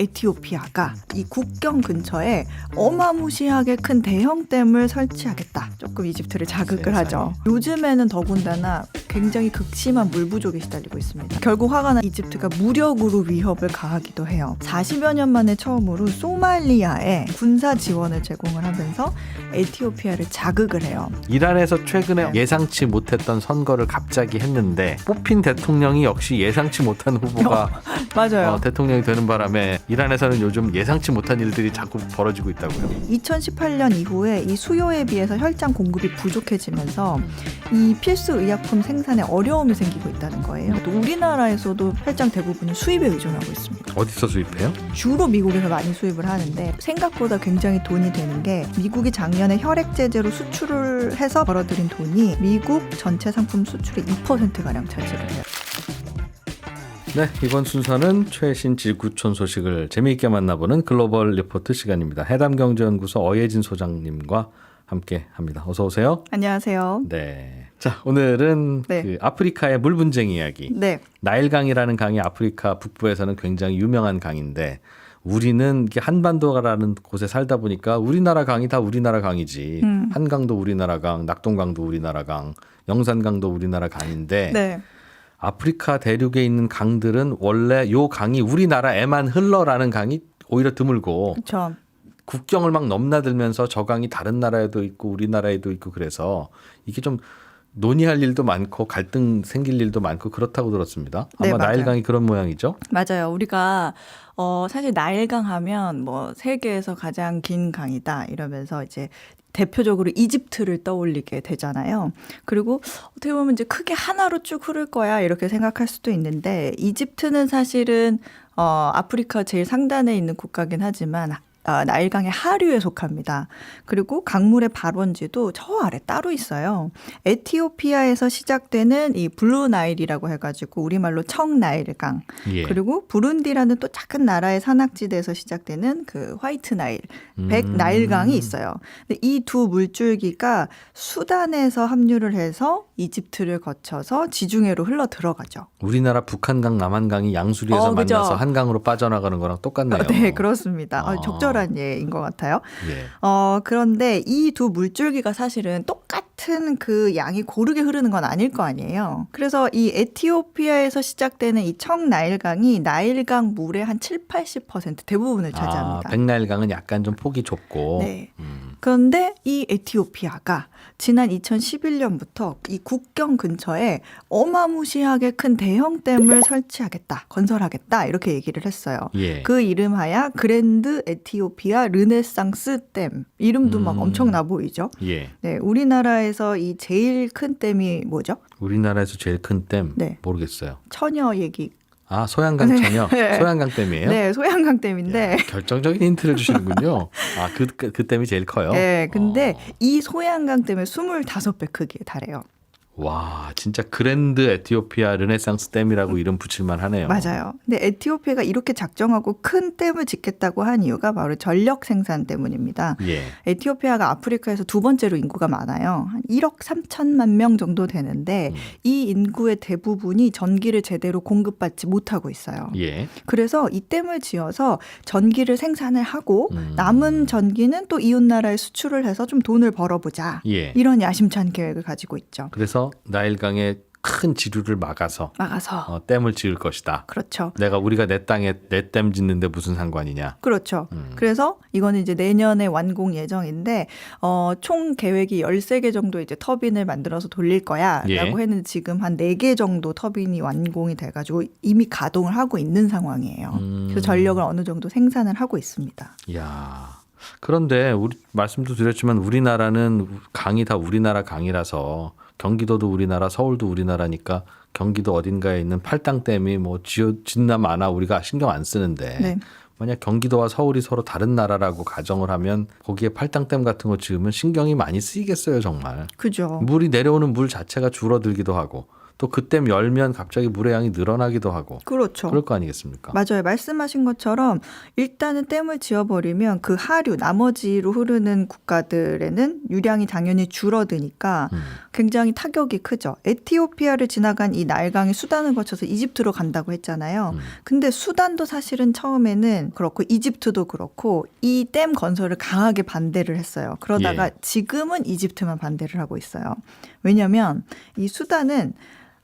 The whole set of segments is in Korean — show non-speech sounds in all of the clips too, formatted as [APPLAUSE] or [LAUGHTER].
에티오피아가 이 국경 근처에 어마무시하게 큰 대형 댐을 설치하겠다. 조금 이집트를 자극을 세상에. 하죠. 요즘에는 더군다나 굉장히 극심한 물 부족에 시달리고 있습니다. 결국 화가 난 이집트가 무력으로 위협을 가하기도 해요. 40여 년 만에 처음으로 소말리아에 군사 지원을 제공을 하면서 에티오피아를 자극을 해요. 이란에서 최근에 네. 예상치 못했던 선거를 갑자기 했는데 뽑힌 대통령이 역시 예상치 못한 후보가 [LAUGHS] 맞아요. 어, 대통령이 되는 바람에 이란에서는 요즘 예상치 못한 일들이 자꾸 벌어지고 있다고요. 2018년 이후에 이 수요에 비해서 혈장 공급이 부족해지면서 이 필수 의약품 생산에 어려움이 생기고 있다는 거예요. 또 우리나라에서도 혈장 대부분이 수입에 의존하고 있습니다. 어디서 수입해요? 주로 미국에서 많이 수입을 하는데 생각보다 굉장히 돈이 되는 게 미국이 작년에 혈액 제재로 수출을 해서 벌어들인 돈이 미국 전체 상품 수출의 2% 가량 차지를 해요. 네, 이번 순서는 최신 지구촌 소식을 재미있게 만나보는 글로벌 리포트 시간입니다. 해담경제연구소 어예진 소장님과 함께 합니다. 어서 오세요. 안녕하세요. 네. 자, 오늘은 네. 그 아프리카의 물 분쟁 이야기. 네, 나일강이라는 강이 아프리카 북부에서는 굉장히 유명한 강인데 우리는 한반도라는 곳에 살다 보니까 우리나라 강이 다 우리나라 강이지. 음. 한강도 우리나라 강, 낙동강도 우리나라 강, 영산강도 우리나라 강인데 네, 아프리카 대륙에 있는 강들은 원래 요 강이 우리나라에만 흘러라는 강이 오히려 드물고 그렇죠. 국경을 막 넘나들면서 저 강이 다른 나라에도 있고 우리나라에도 있고 그래서 이게 좀 논의할 일도 많고 갈등 생길 일도 많고 그렇다고 들었습니다. 아마 네. 나일강이 그런 모양이죠. 맞아요. 우리가 어 사실 나일강 하면 뭐 세계에서 가장 긴 강이다 이러면서 이제 대표적으로 이집트를 떠올리게 되잖아요. 그리고 어떻게 보면 이제 크게 하나로 쭉 흐를 거야 이렇게 생각할 수도 있는데 이집트는 사실은 어 아프리카 제일 상단에 있는 국가긴 하지만 아, 나일강의 하류에 속합니다. 그리고 강물의 발원지도 저 아래 따로 있어요. 에티오피아에서 시작되는 이 블루 나일이라고 해가지고 우리말로 청나일강. 예. 그리고 부룬디라는 또 작은 나라의 산악지대에서 시작되는 그 화이트 나일, 음. 백 나일강이 있어요. 이 두 물줄기가 수단에서 합류를 해서 이집트를 거쳐서 지중해로 흘러 들어가죠. 우리나라 북한강, 남한강이 양수리에서 어. 만나서 한강으로 빠져나가는 거랑 똑같네요. 네, 그렇습니다. 어, 어. 적절 한 예인 것 같아요. 예. 어, 그런데 이 두 물줄기가 사실은 똑같 은 그 양이 고르게 흐르는 건 아닐 거 아니에요. 그래서 이 에티오피아에서 시작되는 이 청나일강이 나일강 물의 한 7, 80% 대부분을 아, 차지합니다. 백나일강은 약간 좀 폭이 좁고. 네. 음. 그런데 이 에티오피아가 지난 2011년부터 이 국경 근처에 어마무시하게 큰 대형 댐을 설치하겠다, 건설하겠다 이렇게 얘기를 했어요. 예. 그 이름하야 그랜드 에티오피아 르네상스 댐. 이름도 막 음. 엄청나 보이죠? 예. 네, 우리나라에 서 이 제일 큰 댐이 뭐죠? 우리나라에서 제일 큰 댐 네. 모르겠어요. 처녀 얘기. 아, 소양강 처녀. [LAUGHS] 네. 소양강 댐이에요? 네, 소양강 댐인데. 야, 결정적인 힌트를 주시는군요. 아, 그, 그, 그 댐이 제일 커요? 네, 근데 어. 이 소양강 댐의 25배 크기에 달해요. 와, 진짜 그랜드 에티오피아 르네상스 댐이라고 이름 붙일만 하네요. 맞아요. 근데 에티오피아가 이렇게 작정하고 큰 댐을 짓겠다고 한 이유가 바로 전력 생산 때문입니다. 예. 에티오피아가 아프리카에서 두 번째로 인구가 많아요. 한 1억 3천만 명 정도 되는데 음. 이 인구의 대부분이 전기를 제대로 공급받지 못하고 있어요. 예. 그래서 이 댐을 지어서 전기를 생산을 하고 음. 남은 전기는 또 이웃 나라에 수출을 해서 좀 돈을 벌어보자. 예. 이런 야심찬 계획을 가지고 있죠. 그래서 나일강의 큰 지류를 막아서 막아서 어, 댐을 지을 것이다. 그렇죠. 내가 우리가 내 땅에 내 댐 짓는데 무슨 상관이냐. 그렇죠. 음. 그래서 이거는 이제 내년에 완공 예정인데 어, 총 계획이 13개 정도 이제 터빈을 만들어서 돌릴 거야라고 예. 했는데 지금 한 4개 정도 터빈이 완공이 돼 가지고 이미 가동을 하고 있는 상황이에요. 음. 그래서 전력을 어느 정도 생산을 하고 있습니다. 야. 그런데 우리 말씀도 드렸지만 우리나라는 강이 다 우리나라 강이라서 경기도도 우리나라, 서울도 우리나라니까 경기도 어딘가에 있는 팔당댐이 뭐 지어 짓나 마나 우리가 신경 안 쓰는데 네. 만약 경기도와 서울이 서로 다른 나라라고 가정을 하면 거기에 팔당댐 같은 거 지으면 신경이 많이 쓰이겠어요 정말 그죠. 물이 내려오는 물 자체가 줄어들기도 하고 또 그댐 열면 갑자기 물의 양이 늘어나기도 하고 그렇죠. 그럴 거 아니겠습니까? 맞아요. 말씀하신 것처럼 일단은 댐을 지어버리면 그 하류 나머지로 흐르는 국가들에는 유량이 당연히 줄어드니까 음. 굉장히 타격이 크죠. 에티오피아를 지나간 이 나일강이 수단을 거쳐서 이집트로 간다고 했잖아요. 음. 근데 수단도 사실은 처음에는 그렇고 이집트도 그렇고 이 댐 건설을 강하게 반대를 했어요. 그러다가 예. 지금은 이집트만 반대를 하고 있어요. 왜냐하면 이 수단은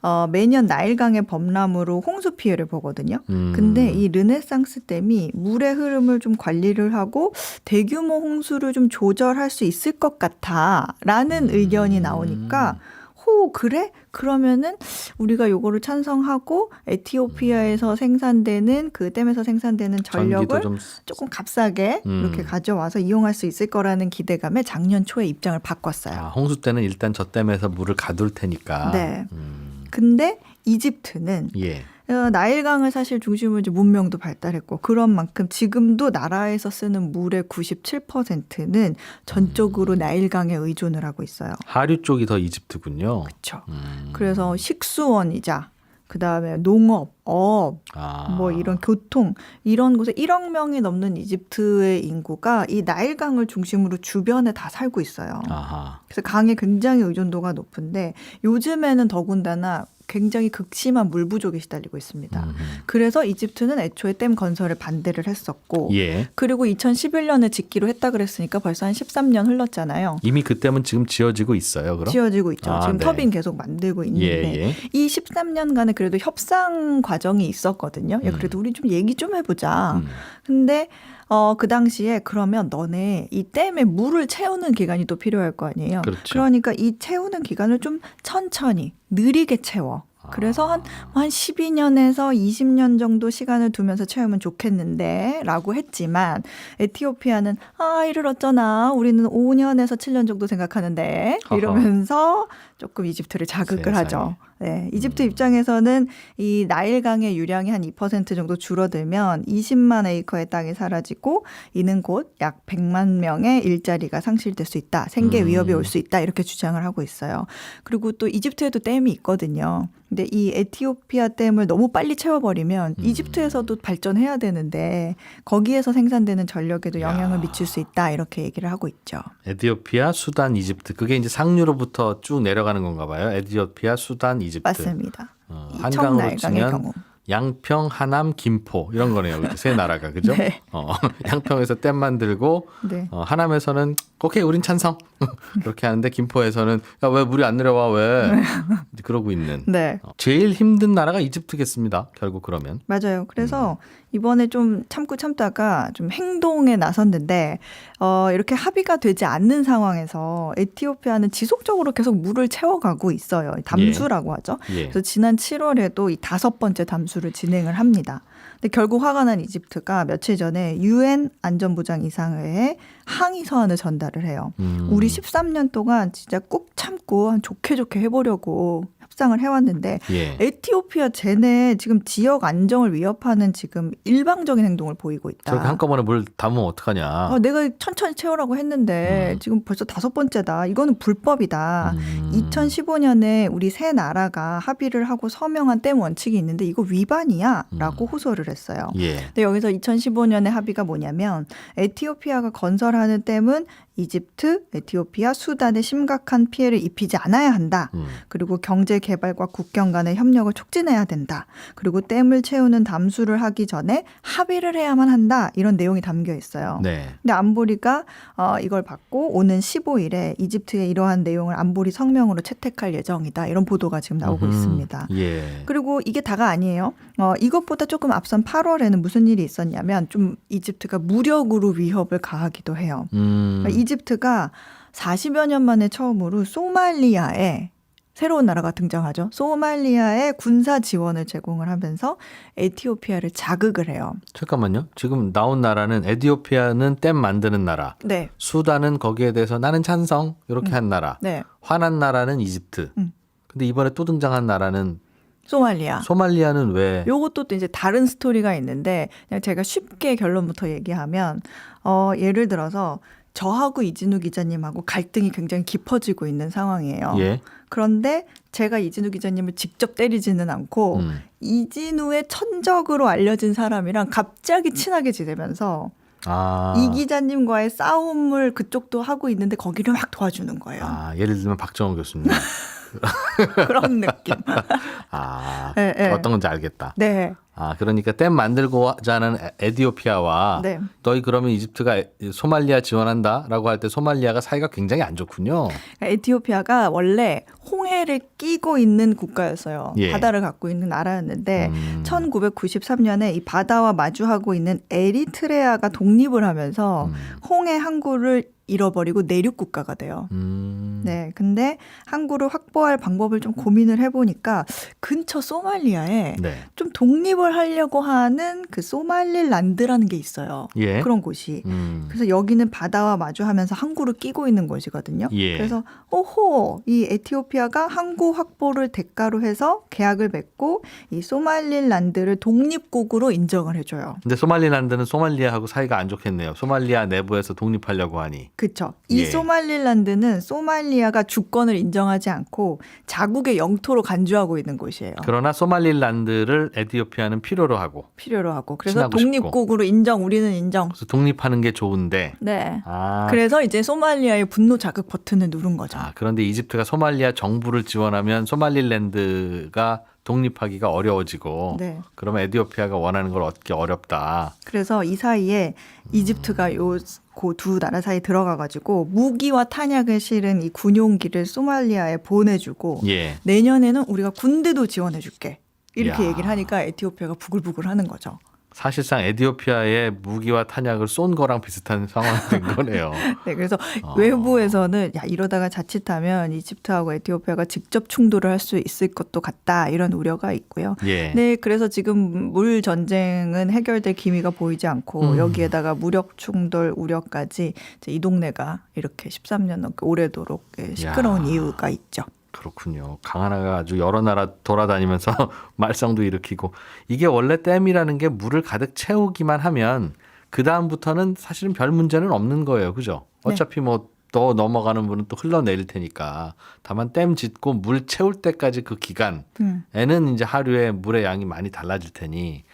어, 매년 나일강의 범람으로 홍수 피해를 보거든요. 음. 근데 이 르네상스 댐이 물의 흐름을 좀 관리를 하고 대규모 홍수를 좀 조절할 수 있을 것 같아라는 음. 의견이 나오니까 호 그래? 그러면은 우리가 요거를 찬성하고 에티오피아에서 생산되는 그 댐에서 생산되는 전력을 좀 조금 값싸게 음. 이렇게 가져와서 이용할 수 있을 거라는 기대감에 작년 초에 입장을 바꿨어요. 아, 홍수 때는 일단 저 댐에서 물을 가둘 테니까. 네. 음. 근데 이집트는 예. 어, 나일강을 사실 중심으로 이제 문명도 발달했고 그런 만큼 지금도 나라에서 쓰는 물의 97%는 전적으로 음. 나일강에 의존을 하고 있어요. 하류 쪽이 더 이집트군요. 그렇죠. 음. 그래서 식수원이자 그다음에 농업, 업, 아. 뭐 이런 교통 이런 곳에 1억 명이 넘는 이집트의 인구가 이 나일강을 중심으로 주변에 다 살고 있어요. 아하. 그래서 강에 굉장히 의존도가 높은데 요즘에는 더군다나 굉장히 극심한 물 부족에 시달리고 있습니다. 음. 그래서 이집트는 애초에 댐 건설을 반대를 했었고 예. 그리고 2011년에 짓기로 했다 그랬으니까 벌써 한 13년 흘렀잖아요. 이미 그 댐은 지금 지어지고 있어요. 그럼? 지어지고 있죠. 아, 지금 네. 터빈 계속 만들고 예, 있는데 예. 이 13년간에 그래도 협상 과정이 있었거든요. 야, 음. 그래도 우리 좀 얘기 좀 해보자. 음. 근데 어, 그 당시에 그러면 너네 이 댐에 물을 채우는 기간이 또 필요할 거 아니에요. 그렇죠. 러니까 이 채우는 기간을 좀 천천히 느리게 채워. 그래서 한, 한 12년에서 20년 정도 시간을 두면서 채우면 좋겠는데 라고 했지만 에티오피아는 아 이를 어쩌나 우리는 5년에서 7년 정도 생각하는데. 이러면서 조금 이집트를 자극을 세상에. 하죠. 네, 이집트 음. 입장에서는 이 나일강의 유량이 한 2% 정도 줄어들면 20만 에이커의 땅이 사라지고 이는 곧 약 100만 명의 일자리가 상실될 수 있다. 생계 위협이 음. 올수 있다. 이렇게 주장을 하고 있어요. 그리고 또 이집트에도 댐이 있거든요. 근데 이 에티오피아 댐을 너무 빨리 채워버리면 음. 이집트에서도 발전해야 되는데 거기에서 생산되는 전력에도 영향을 야. 미칠 수 있다. 이렇게 얘기를 하고 있죠. 에티오피아, 수단, 이집트. 그게 이제 상류로부터 쭉 내려가는 건가 봐요. 에티오피아, 수단, 이집트. 맞습니다. 어, 이 한강으로 치면 경우. 양평, 하남, 김포 이런 거네요. 이렇게 세 나라가 그죠? [LAUGHS] 네. 어, 양평에서 댐 만들고 네. 어, 하남에서는 오케이 우린 찬성 [LAUGHS] 그렇게 하는데 김포에서는 야 왜 물이 안 내려와 왜 [LAUGHS] 그러고 있는 네. 어, 제일 힘든 나라가 이집트겠습니다. 결국 그러면 맞아요. 음. 그래서 이번에 좀 참고 참다가 좀 행동에 나섰는데 어 이렇게 합의가 되지 않는 상황에서 에티오피아는 지속적으로 계속 물을 채워가고 있어요. 담수라고 하죠. 예. 그래서 지난 7월에도 이 다섯 번째 담수를 진행을 합니다. 근데 결국 화가 난 이집트가 며칠 전에 유엔 안전보장 이상회에 항의 서한을 전달을 해요. 음, 우리 13년 동안 진짜 꾹 참고 한 좋게 좋게 해보려고 협상을 해왔는데 예. 에티오피아 쟤네 지금 지역 안정을 위협하는 지금 일방적인 행동을 보이고 있다. 저렇게 한꺼번에 물 담으면 어떡하냐? 어, 내가 천천히 채우라고 했는데 음. 지금 벌써 다섯 번째다. 이거는 불법이다. 음, 2015년에 우리 세 나라가 합의를 하고 서명한 댐 원칙이 있는데 이거 위반이야라고 호소를 했어요. 예. 근데 여기서 2015년의 합의가 뭐냐면 에티오피아가 건설하는 댐은 이집트, 에티오피아, 수단에 심각한 피해를 입히지 않아야 한다. 음, 그리고 경제 개발과 국경 간의 협력을 촉진해야 된다. 그리고 댐을 채우는 담수를 하기 전에 합의를 해야만 한다. 이런 내용이 담겨 있어요. 네. 근데 안보리가 어, 이걸 받고 오는 15일에 이집트의 이러한 내용을 안보리 성명으로 채택할 예정이다. 이런 보도가 지금 나오고 음흠. 있습니다. 예. 그리고 이게 다가 아니에요. 어, 이것보다 조금 앞선 8월에는 무슨 일이 있었냐면 좀 이집트가 무력으로 위협을 가하기도 해요. 음, 그러니까 이집트가 40여 년 만에 처음으로 소말리아에 새로운 나라가 등장하죠. 소말리아에 군사 지원을 제공을 하면서 에티오피아를 자극을 해요. 잠깐만요. 지금 나온 나라는 에티오피아는 댐 만드는 나라, 네. 수단은 거기에 대해서 나는 찬성 이렇게 한 나라, 네. 화난 나라는 이집트. 음. 근데 이번에 또 등장한 나라는 소말리아. 소말리아는 왜? 요것도 또 이제 다른 스토리가 있는데 그냥 제가 쉽게 결론부터 얘기하면 어 예를 들어서 저하고 이진우 기자님하고 갈등이 굉장히 깊어지고 있는 상황이에요. 예. 그런데 제가 이진우 기자님을 직접 때리지는 않고 음. 이진우의 천적으로 알려진 사람이랑 갑자기 친하게 지내면서 아. 이 기자님과의 싸움을 그쪽도 하고 있는데 거기를 막 도와주는 거예요. 아, 예를 들면 박정호 교수님. [LAUGHS] [LAUGHS] 그런 느낌. [LAUGHS] 아, 네, 네. 어떤 건지 알겠다. 네. 아, 그러니까 댐 만들고 자는 에- 에디오피아와 네. 너희 그러면 이집트가 에- 소말리아 지원한다라고 할 때 소말리아가 사이가 굉장히 안 좋군요. 에티오피아가 원래 홍해를 끼고 있는 국가였어요. 예. 바다를 갖고 있는 나라였는데 음. 1993년에 이 바다와 마주하고 있는 에리트레아가 독립을 하면서 음. 홍해 항구를 잃어버리고 내륙 국가가 돼요. 음. 네. 근데 항구를 확보할 방법을 좀 고민을 해보니까 근처 소말리아에 네. 좀 독립을 하려고 하는 그 소말리란드라는 게 있어요. 예. 그런 곳이. 음. 그래서 여기는 바다와 마주하면서 항구를 끼고 있는 곳이거든요. 예. 그래서 오호 이 에티오피아가 항구 확보를 대가로 해서 계약을 맺고 이 소말리란드를 독립국으로 인정을 해줘요. 근데 소말리란드는 소말리아하고 사이가 안 좋겠네요. 소말리아 내부에서 독립하려고 하니. 그렇죠. 이 예. 소말리란드는 소말리아가 주권을 인정하지 않고 자국의 영토로 간주하고 있는 곳이에요. 그러나 소말리란드를 에디오피아는 필요로 하고 필요로 하고 그래서 친하고 싶고. 독립국으로 인정 우리는 인정. 그래서 독립하는 게 좋은데 네. 아, 그래서 이제 소말리아의 분노 자극 버튼을 누른 거죠. 아, 그런데 이집트가 소말리아 정부를 지원하면 소말리랜드가 독립하기가 어려워지고 네. 그러면 에디오피아가 원하는 걸 얻기 어렵다. 그래서 이 사이에 이집트가 요 그두 나라 사이 들어가 가지고 무기와 탄약을 실은 이 군용기를 소말리아에 보내주고 예. 내년에는 우리가 군대도 지원해 줄게 이렇게 야. 얘기를 하니까 에티오피아가 부글부글 하는 거죠. 사실상 에디오피아에 무기와 탄약을 쏜 거랑 비슷한 상황이 된 [LAUGHS] 거네요. 네, 그래서 어. 외부에서는 야 이러다가 자칫하면 이집트하고 에티오피아가 직접 충돌을 할 수 있을 것도 같다 이런 우려가 있고요. 예. 네, 그래서 지금 물 전쟁은 해결될 기미가 보이지 않고 음. 여기에다가 무력 충돌 우려까지 이 동네가 이렇게 13년 넘게 오래도록 예, 시끄러운 야. 이유가 있죠. 그렇군요. 강하나가 아주 여러 나라 돌아다니면서 [LAUGHS] 말썽도 일으키고 이게 원래 댐이라는 게 물을 가득 채우기만 하면 그 다음부터는 사실은 별 문제는 없는 거예요, 그죠? 네. 어차피 뭐더 넘어가는 물은 또 흘러내릴 테니까 다만 댐 짓고 물 채울 때까지 그 기간에는 음. 이제 하루에 물의 양이 많이 달라질 테니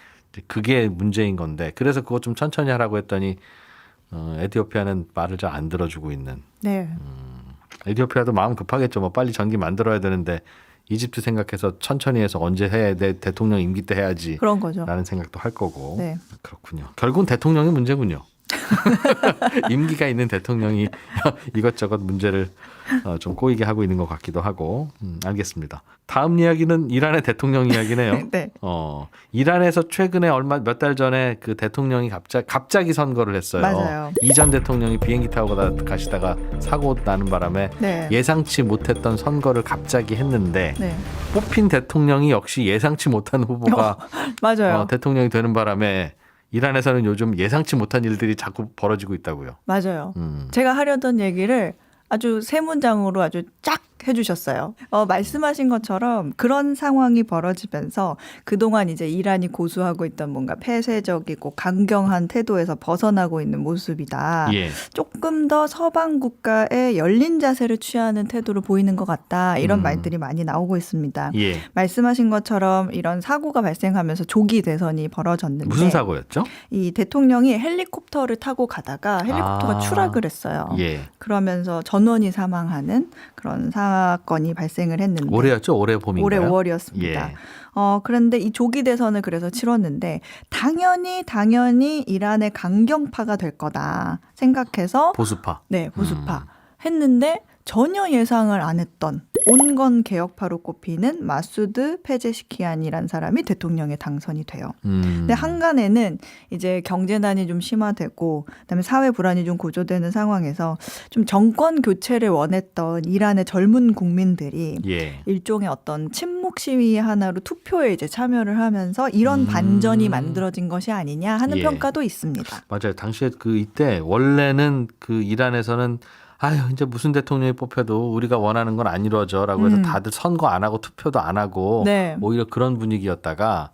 그게 문제인 건데 그래서 그거 좀 천천히 하라고 했더니 어, 에티오피아는 말을 잘 안 들어주고 있는 네. 에티오피아도 마음 급하겠죠. 뭐 빨리 전기 만들어야 되는데 이집트 생각해서 천천히 해서 언제 해야 돼 대통령 임기 때 해야지 그런 거죠. 라는 생각도 할 거고 네. 그렇군요. 결국은 대통령이 문제군요. [LAUGHS] 임기가 있는 대통령이 [LAUGHS] 이것저것 문제를 어, 좀 꼬이게 하고 있는 것 같기도 하고 음, 알겠습니다. 다음 이야기는 이란의 대통령 이야기네요. [LAUGHS] 네. 어, 이란에서 최근에 얼마 몇 달 전에 그 대통령이 갑자기 갑자기 선거를 했어요. 맞아요. 이전 대통령이 비행기 타고 가- 가시다가 사고 나는 바람에 네. 예상치 못했던 선거를 갑자기 했는데 네. 뽑힌 대통령이 역시 예상치 못한 후보가 맞아요. 어, 대통령이 되는 바람에 이란에서는 요즘 예상치 못한 일들이 자꾸 벌어지고 있다고요. 맞아요. 음. 제가 하려던 얘기를 아주 세 문장으로 아주 쫙 해주셨어요. 어, 말씀하신 것처럼 그런 상황이 벌어지면서 그동안 이제 이란이 고수하고 있던 뭔가 폐쇄적이고 강경한 태도에서 벗어나고 있는 모습이다. 예. 조금 더 서방 국가에 열린 자세를 취하는 태도를 보이는 것 같다. 이런 음. 말들이 많이 나오고 있습니다. 예. 말씀하신 것처럼 이런 사고가 발생하면서 조기 대선이 벌어졌는데 무슨 사고였죠? 이 대통령이 헬리콥터를 타고 가다가 헬리콥터가 아. 추락을 했어요. 예. 그러면서 전원이 사망하는 그런 사건이 발생을 했는데 올해였죠? 올해 봄인가요? 올해 5월이었습니다. 예. 어 그런데 이 조기 대선을 그래서 치렀는데 당연히 당연히 이란의 강경파가 될 거다 생각해서 보수파. 네 보수파 음. 했는데 전혀 예상을 안 했던 온건 개혁파로 꼽히는 마수드 페제시키안이란 사람이 대통령에 당선이 돼요. 음. 근데 한간에는 이제 경제난이 좀 심화되고 그다음에 사회 불안이 좀 고조되는 상황에서 좀 정권 교체를 원했던 이란의 젊은 국민들이 예. 일종의 어떤 침묵 시위 하나로 투표에 이제 참여를 하면서 이런 음. 반전이 만들어진 것이 아니냐 하는 예. 평가도 있습니다. 맞아요. 당시에 그 이때 원래는 그 이란에서는 아유 이제 무슨 대통령이 뽑혀도 우리가 원하는 건 안 이루어져라고 해서 음. 다들 선거 안 하고 투표도 안 하고 네. 오히려 그런 분위기였다가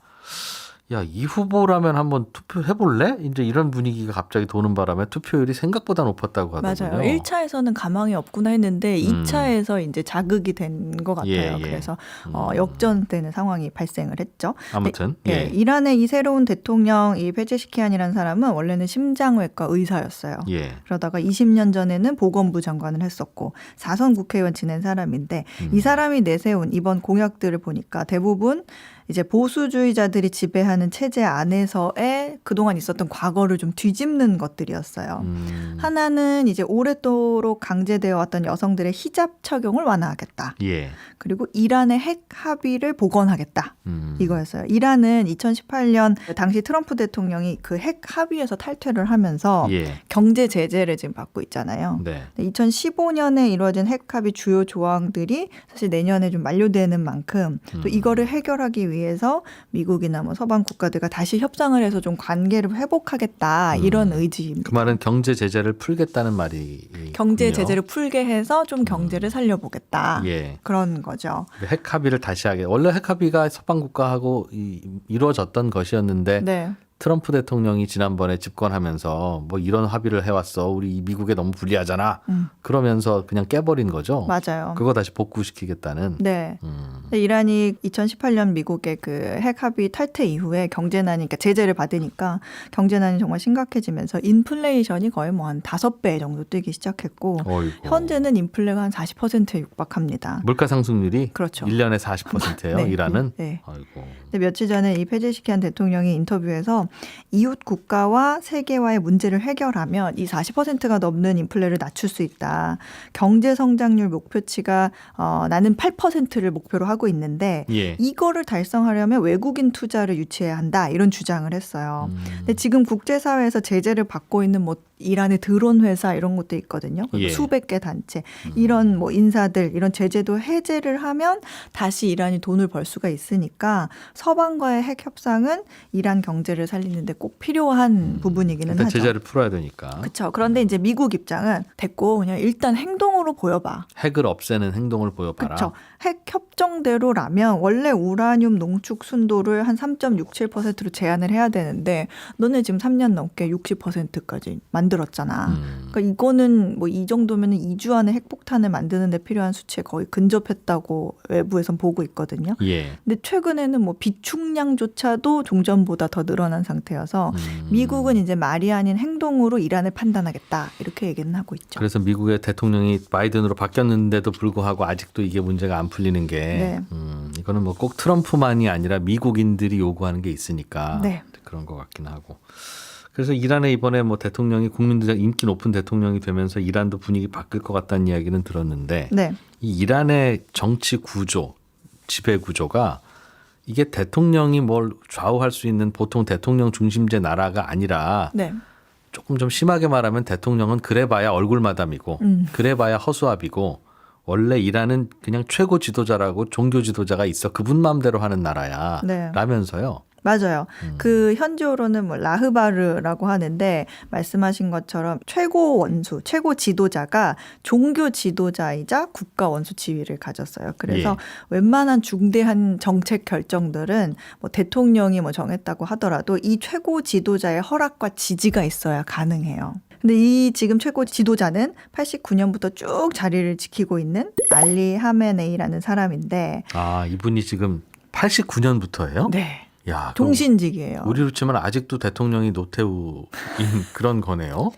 야, 이 후보라면 한번 투표해 볼래? 이제 이런 분위기가 갑자기 도는 바람에 투표율이 생각보다 높았다고 하더군요. 맞아요. 1차에서는 가망이 없구나 했는데 음. 2차에서 이제 자극이 된 것 같아요. 예, 예. 그래서 어, 음. 역전되는 상황이 발생을 했죠. 아무튼 예, 예. 이란의 이 새로운 대통령 이 페제시키안이라는 사람은 원래는 심장외과 의사였어요. 예. 그러다가 20년 전에는 보건부 장관을 했었고 사선 국회의원 지낸 사람인데 음. 이 사람이 내세운 이번 공약들을 보니까 대부분 이제 보수주의자들이 지배하는 체제 안에서의 그동안 있었던 과거를 좀 뒤집는 것들이었어요. 음. 하나는 이제 오랫도록 강제되어 왔던 여성들의 히잡 착용을 완화하겠다. 예. 그리고 이란의 핵 합의를 복원하겠다. 음. 이거였어요. 이란은 2018년 당시 트럼프 대통령이 그 핵 합의에서 탈퇴를 하면서 예. 경제 제재를 지금 받고 있잖아요. 네. 2015년에 이루어진 핵 합의 주요 조항들이 사실 내년에 좀 만료되는 만큼 또 음. 이거를 해결하기 위해 서 미국이나 뭐 서방 국가들과 다시 협상을 해서 좀 관계를 회복하겠다 이런 음. 의지입니다. 그 말은 경제 제재를 풀겠다는 말이 경제 제재를 풀게 해서 좀 경제를 살려보겠다. 예. 그런 거죠. 핵 합의를 다시 하게. 원래 핵 합의가 서방 국가하고 이, 이루어졌던 것이었는데 네. 트럼프 대통령이 지난번에 집권하면서 뭐 이런 합의를 해왔어. 우리 미국에 너무 불리하잖아. 음, 그러면서 그냥 깨버린 거죠. 맞아요. 그거 다시 복구시키겠다는. 네. 음. 이란이 2018년 미국의 그 핵 합의 탈퇴 이후에 경제난이 그러니까 제재를 받으니까 경제난이 정말 심각해지면서 인플레이션이 거의 뭐 한 다섯 배 정도 뛰기 시작했고 어이구. 현재는 인플레가 한 40%에 육박합니다. 물가 상승률이 그렇죠. 1년에 40%예요. [LAUGHS] 네, 이란은. 네. 아이고. 며칠 전에 이 페제시키안 대통령이 인터뷰에서 이웃 국가와 세계와의 문제를 해결하면 이 40%가 넘는 인플레를 낮출 수 있다. 경제 성장률 목표치가 어, 나는 8%를 목표로 하고 있는데 예. 이거를 달성하려면 외국인 투자를 유치해야 한다 이런 주장을 했어요. 음. 근데 지금 국제사회에서 제재를 받고 있는 뭐 이란의 드론 회사 이런 것도 있거든요. 예. 수백 개 단체 음. 이런 뭐 인사들 이런 제재도 해제를 하면 다시 이란이 돈을 벌 수가 있으니까 서방과의 핵 협상은 이란 경제를 살 리는데 꼭 필요한 부분이기는 일단 하죠. 제재를 풀어야 되니까. 그렇죠. 그런데 이제 미국 입장은 됐고 그냥 일단 행동으로 보여봐. 핵을 없애는 행동을 보여봐라. 그렇죠. 핵 협정대로라면 원래 우라늄 농축 순도를 한 3.67%로 제한을 해야 되는데 너네 지금 3년 넘게 60%까지 만들었잖아. 음. 그러니까 이거는 뭐 이 정도면 2주 안에 핵폭탄을 만드는 데 필요한 수치에 거의 근접했다고 외부에선 보고 있거든요. 예. 근데 최근에는 뭐 비축량조차도 종전보다 더 늘어난 상태여서 음. 미국은 이제 말이 아닌 행동으로 이란을 판단하겠다 이렇게 얘기는 하고 있죠. 그래서 미국의 대통령이 바이든으로 바뀌었는데도 불구하고 아직도 이게 문제가 안 풀리는 게 네. 음, 이거는 뭐 꼭 트럼프만이 아니라 미국인들이 요구하는 게 있으니까 네. 그런 것 같긴 하고. 그래서 이란에 이번에 뭐 대통령이 국민들 인기 높은 대통령이 되면서 이란도 분위기 바뀔 것 같다는 이야기는 들었는데 네. 이 이란의 정치 구조, 지배 구조가 이게 대통령이 뭘 좌우할 수 있는 보통 대통령 중심제 나라가 아니라 네. 조금 좀 심하게 말하면 대통령은 그래봐야 얼굴 마담이고 음. 그래봐야 허수아비고 원래 이란은 그냥 최고 지도자라고 종교 지도자가 있어 그분 마음대로 하는 나라야 네. 라면서요. 맞아요. 음. 그 현지어로는 뭐 라흐바르라고 하는데 말씀하신 것처럼 최고 원수, 최고 지도자가 종교 지도자이자 국가 원수 지위를 가졌어요. 그래서 예. 웬만한 중대한 정책 결정들은 뭐 대통령이 뭐 정했다고 하더라도 이 최고 지도자의 허락과 지지가 있어야 가능해요. 근데 이 지금 최고 지도자는 89년부터 쭉 자리를 지키고 있는 알리 하메네이라는 사람인데 아 이분이 지금 89년부터예요? 네. 야, 동신직이에요. 우리로 치면 아직도 대통령이 노태우인 [LAUGHS] 그런 거네요.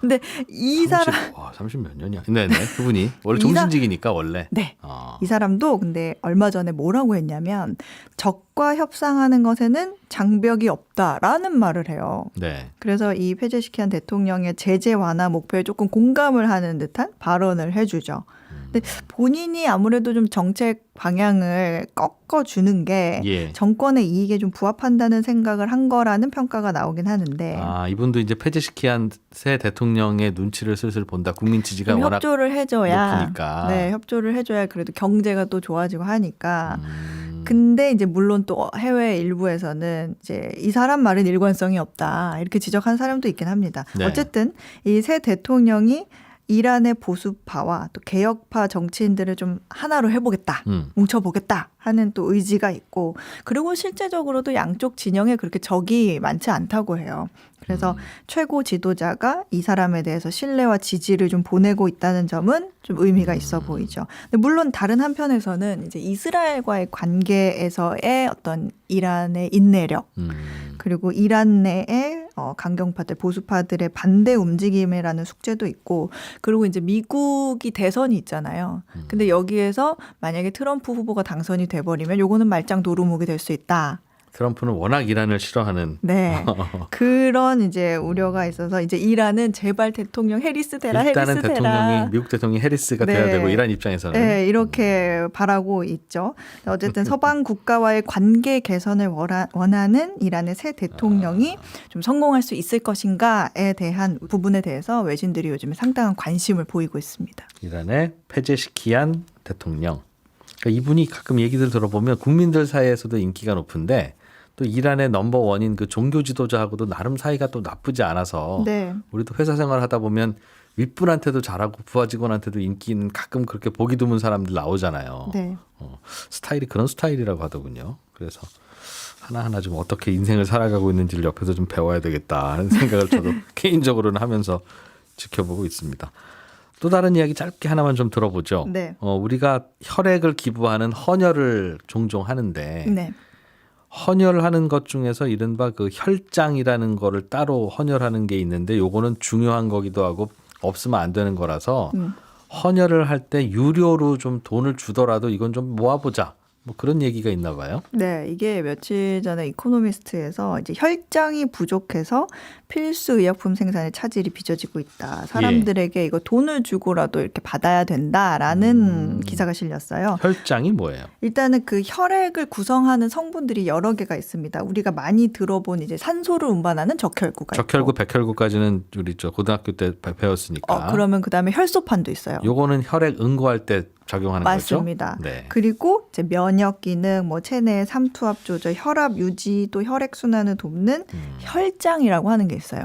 근데 이 사람 30, 와, 30몇 년이야? 네 네 그분이 원래 종신직이니까 원래. 네. 어. 이 사람도 근데 얼마 전에 뭐라고 했냐면 적과 협상하는 것에는 장벽이 없다라는 말을 해요. 네. 그래서 이 페제시키안 대통령의 제재 완화 목표에 조금 공감을 하는 듯한 발언을 해 주죠. 근데 본인이 아무래도 좀 정책 방향을 꺾어주는 게 예. 정권의 이익에 좀 부합한다는 생각을 한 거라는 평가가 나오긴 하는데 아 이분도 이제 페제시키안 새 대통령의 눈치를 슬슬 본다. 국민 지지가 좀 워낙 협조를 해줘야 높으니까. 네 협조를 해줘야 그래도 경제가 또 좋아지고 하니까 음, 근데 이제 물론 또 해외 일부에서는 이제 이 사람 말은 일관성이 없다 이렇게 지적한 사람도 있긴 합니다. 네. 어쨌든 이 새 대통령이 이란의 보수파와 또 개혁파 정치인들을 좀 하나로 해보겠다. 음. 뭉쳐보겠다 하는 또 의지가 있고 그리고 실제적으로도 양쪽 진영에 그렇게 적이 많지 않다고 해요. 그래서 최고 지도자가 이 사람에 대해서 신뢰와 지지를 좀 보내고 있다는 점은 좀 의미가 있어 보이죠. 근데 물론 다른 한편에서는 이제 이스라엘과의 관계에서의 어떤 이란의 인내력 음. 그리고 이란 내에 어, 강경파들 보수파들의 반대 움직임이라는 숙제도 있고 그리고 이제 미국이 대선이 있잖아요. 근데 여기에서 만약에 트럼프 후보가 당선이 돼버리면 요거는 말짱 도루묵이 될 수 있다. 트럼프는 워낙 이란을 싫어하는 네. [LAUGHS] 그런 이제 우려가 있어서 이제 이란은 제발 대통령 해리스 일단은 해리스 대통령이. 미국 대통령이 해리스가 네. 돼야 되고 이란 입장에서는 네, 이렇게 바라고 있죠. 어쨌든 서방 국가와의 관계 개선을 원하, 원하는 이란의 새 대통령이 좀 성공할 수 있을 것인가에 대한 부분에 대해서 외신들이 요즘에 상당한 관심을 보이고 있습니다. 이란의 페제시키안 대통령. 그러니까 이분이 가끔 얘기들 들어보면 국민들 사이에서도 인기가 높은데 또 이란의 넘버 원인 그 종교 지도자하고도 나름 사이가 또 나쁘지 않아서 네. 우리도 회사 생활 하다 보면 윗분한테도 잘하고 부하 직원한테도 인기 있는 가끔 그렇게 보기 드문 사람들 나오잖아요. 네. 어, 스타일이 그런 스타일이라고 하더군요. 그래서 하나하나 좀 어떻게 인생을 살아가고 있는지를 옆에서 좀 배워야 되겠다 하는 [LAUGHS] 생각을 저도 개인적으로는 하면서 지켜보고 있습니다. 또 다른 이야기 짧게 하나만 좀 들어보죠. 네. 어, 우리가 혈액을 기부하는 헌혈을 종종 하는데 네. 헌혈하는 것 중에서 이른바 그 혈장이라는 거를 따로 헌혈하는 게 있는데 요거는 중요한 거기도 하고 없으면 안 되는 거라서 음. 헌혈을 할 때 유료로 좀 돈을 주더라도 이건 좀 모아보자. 뭐 그런 얘기가 있나 봐요. 네, 이게 며칠 전에 이코노미스트에서 이제 혈장이 부족해서 필수 의약품 생산에 차질이 빚어지고 있다. 사람들에게 이거 돈을 주고라도 이렇게 받아야 된다라는 음. 기사가 실렸어요. 혈장이 뭐예요? 일단은 그 혈액을 구성하는 성분들이 여러 개가 있습니다. 우리가 많이 들어본 이제 산소를 운반하는 적혈구가 적혈구, 있고, 백혈구까지는 우리 저 고등학교 때 배- 배웠으니까. 어, 그러면 그다음에 혈소판도 있어요. 요거는 혈액 응고할 때 작용하는 맞습니다. 거죠. 네. 그리고 이제 면역 기능, 뭐 체내 삼투압 조절, 혈압 유지, 또 혈액 순환을 돕는 음. 혈장이라고 하는 게 있어요.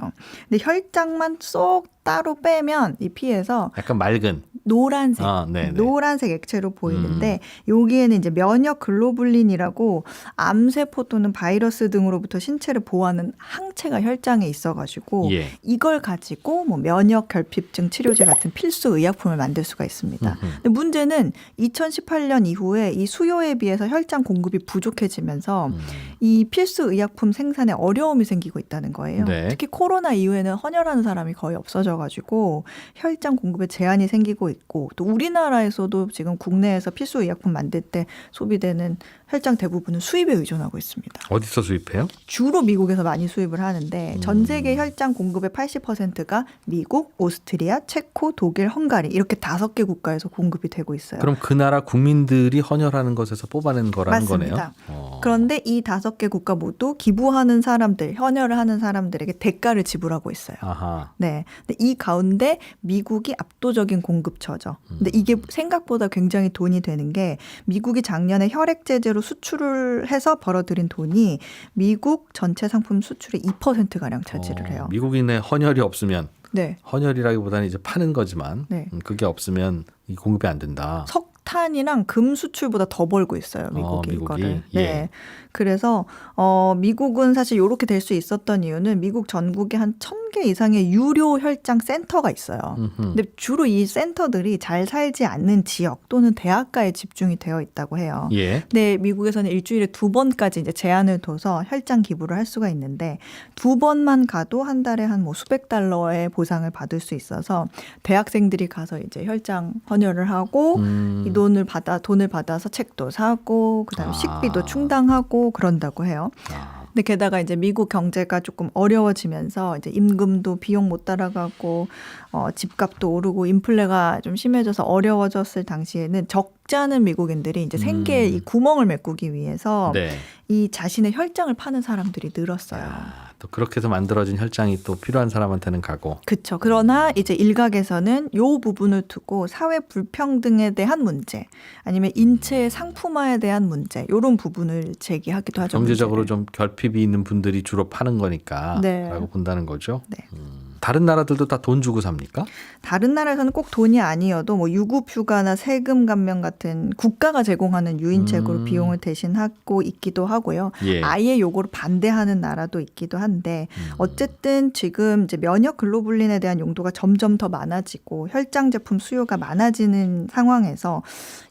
근데 혈장만 쏙 따로 빼면 이 피에서 약간 맑은. 노란색, 아, 네, 네. 노란색 액체로 보이는데 여기에는 이제 면역 글로불린이라고 암세포 또는 바이러스 등으로부터 신체를 보호하는 항체가 혈장에 있어가지고 예. 이걸 가지고 뭐 면역 결핍증 치료제 같은 필수 의약품을 만들 수가 있습니다. 음흠. 근데 문제는 2018년 이후에 이 수요에 비해서 혈장 공급이 부족해지면서 음. 이 필수 의약품 생산에 어려움이 생기고 있다는 거예요. 네. 특히 코로나 이후에는 헌혈하는 사람이 거의 없어져 가지고 혈장 공급에 제한이 생기고 있고 또 우리나라에서도 지금 국내에서 필수 의약품 만들 때 소비되는 혈장 대부분은 수입에 의존하고 있습니다. 어디서 수입해요? 주로 미국에서 많이 수입을 하는데 음. 전 세계 혈장 공급의 80%가 미국, 오스트리아, 체코, 독일, 헝가리 이렇게 다섯 개 국가에서 공급이 되고 있어요. 그럼 그 나라 국민들이 헌혈하는 것에서 뽑아낸 거라는 맞습니다. 거네요. 어. 그런데 이 다섯 개 국가 모두 기부하는 사람들, 헌혈을 하는 사람들에게 대가를 지불하고 있어요. 아하. 네. 근데 이 가운데 미국이 압도적인 공급처죠. 근데 이게 생각보다 굉장히 돈이 되는 게 미국이 작년에 혈액 제재로 수출을 해서 벌어들인 돈이 미국 전체 상품 수출의 2% 가량 차지를 어, 해요. 미국인의 헌혈이 없으면 네. 헌혈이라기보다는 이제 파는 거지만 네. 음, 그게 없으면 이 공급이 안 된다. 석 탄이랑 금 수출보다 더 벌고 있어요, 미국이, 어, 미국이? 이거를. 예. 네. 그래서 어 미국은 사실 이렇게 될 수 있었던 이유는 미국 전국에 한 천 개 이상의 유료 혈장 센터가 있어요. 음흠. 근데 주로 이 센터들이 잘 살지 않는 지역 또는 대학가에 집중이 되어 있다고 해요. 예. 근데 미국에서는 일주일에 두 번까지 이제 제한을 둬서 혈장 기부를 할 수가 있는데 두 번만 가도 한 달에 한 뭐 수백 달러의 보상을 받을 수 있어서 대학생들이 가서 이제 혈장 헌혈을 하고 음, 이 돈을 받아 돈을 받아서 책도 사고 그다음에 아. 식비도 충당하고 그런다고 해요. 아, 근데 게다가 이제 미국 경제가 조금 어려워지면서 이제 임금도 비용 못 따라가고 어 집값도 오르고 인플레가 좀 심해져서 어려워졌을 당시에는 않은 미국인들이 이제 생계에 음. 이 구멍을 메꾸기 위해서 네. 이 자신의 혈장을 파는 사람들이 늘었어요. 야, 또 그렇게 해서 만들어진 혈장이 또 필요한 사람한테는 가고. 그렇죠. 그러나 이제 일각에서는 요 부분을 두고 사회 불평등에 대한 문제, 아니면 인체의 상품화에 대한 문제, 요런 부분을 제기하기도 하죠. 경제적으로 문제를. 좀 결핍이 있는 분들이 주로 파는 거니까 네. 라고 본다는 거죠. 네. 음, 다른 나라들도 다 돈 주고 삽니까? 다른 나라에서는 꼭 돈이 아니어도 뭐 유급휴가나 세금 감면 같은 국가가 제공하는 유인책으로 음. 비용을 대신하고 있기도 하고요. 예. 아예 요거를 반대하는 나라도 있기도 한데 음. 어쨌든 지금 이제 면역 글로불린에 대한 용도가 점점 더 많아지고 혈장 제품 수요가 많아지는 상황에서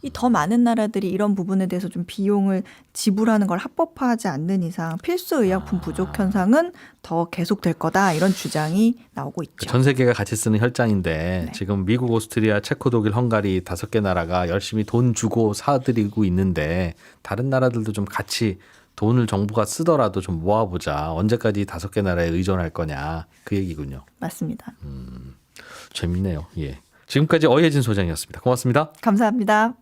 이 더 많은 나라들이 이런 부분에 대해서 좀 비용을 지불하는 걸 합법화하지 않는 이상 필수 의약품 부족 현상은 더 계속될 거다 이런 주장이 나오고 있죠. 전 세계가 같이 쓰는 혈장인데 네. 지금 미국, 오스트리아, 체코, 독일, 헝가리 다섯 개 나라가 열심히 돈 주고 사드리고 있는데 다른 나라들도 좀 같이 돈을 정부가 쓰더라도 좀 모아보자. 언제까지 다섯 개 나라에 의존할 거냐 그 얘기군요. 맞습니다. 재밌네요. 예. 지금까지 어예진 소장이었습니다. 고맙습니다. 감사합니다.